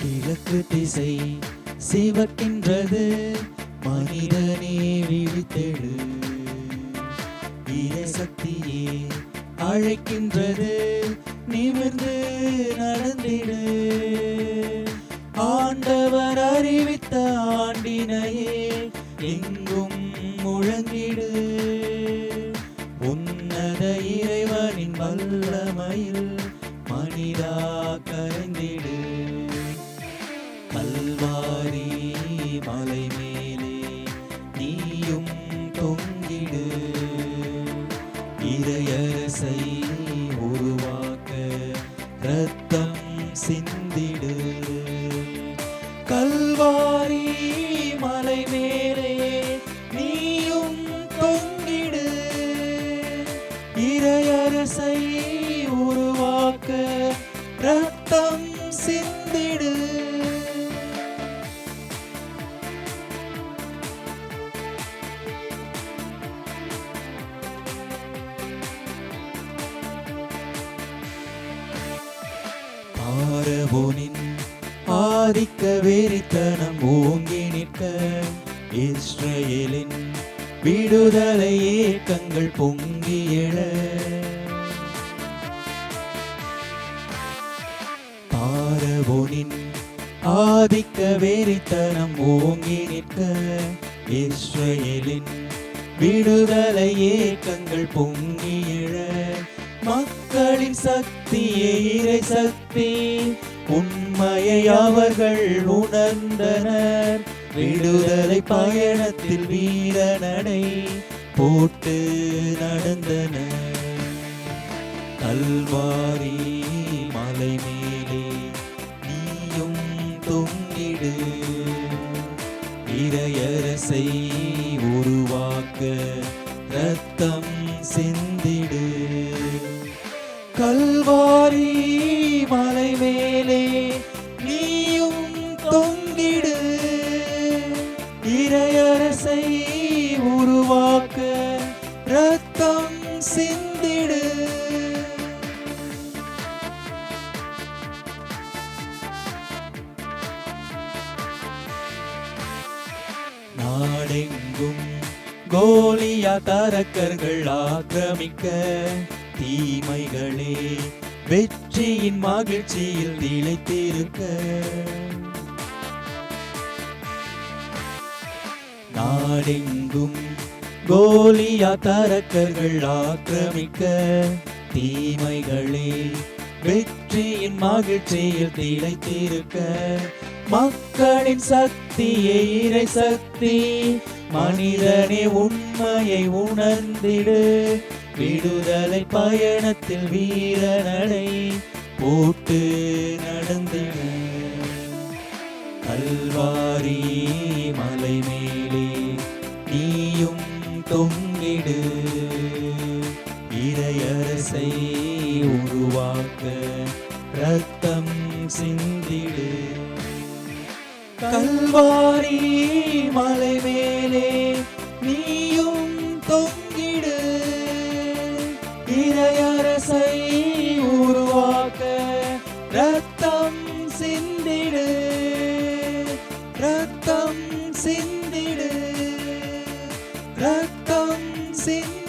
கிழக்கு திசை சிவக்கின்றது. மனிதனே விழித்தெழு. சக்தியே அழைக்கின்றது. நிமிர்ந்து நடந்திடு. ஆண்டவர் அறிவித்த ஆண்டினையே எங்கும் முழங்கிடு. உன்னத இறைவனின் வல்லமையில் வீடு இறையரசை உருவாக்க ரத்தம் சிந்திடு. கல்வாரி மலை மேலே நீயும் தொங்கிடு. இறையரசை ஆரவோனின் ஆதிக்க வெறித்தனம் ஓங்கி நிற்க. இஸ்ரேலின் விடுதலை ஏக்கங்கள் பொங்கி எழ. ஆரவோனின் ஆதிக்க வெறித்தனம் ஓங்கி நிற்க. இஸ்ரேலின் விடுதலை ஏக்கங்கள் பொங்கி எழ. மக்களின் சக்தியே இறை சக்தி. உண்மையை அவர்கள் உணர்ந்தனர். விடுதலை பயணத்தில் வீர நடை போட்டு நடந்தனர். கல்வாரி மலை மேலே நீயும் தொங்கிடு. இறையரசை உருவாக்க ரத்தம் சிந்திடு. கல்வாரி மலை மேலே நீயும் தொங்கிடு. இறையரசை உருவாக்க ரத்தம் சிந்திடு. நாடெங்கும் கோலியா தரக்கர்கள் ஆக்கிரமிக்க தீமைகளே வெற்றியின் மகிழ்ச்சியில் நிலைத்திருக்க நாடெங்கும் கோலியா தரக்கர்கள் ஆக்கிரமிக்க. தீமைகளே வெற்றியின் மகிழ்ச்சியில் திளைத்திருக்க. மக்களின் சக்தியே இறை சக்தி மனிதனே உண்மையை உணர்ந்திடு. விடுதலை பயணத்தில் வீரனடை போட்டு நடந்திடு கல்வாரி மலை மேலே நீயும் தொங்கிடு. இறையரசை உருவாக்க ரத்தம் சிந்திடு. கல்வாரி மலை மேலே நீயும் தொங்க இறையரசை உருவாக்க ரத்தம் சிந்திடு. ரத்தம் சிந்திடு. ரத்தம் சிந்திடு.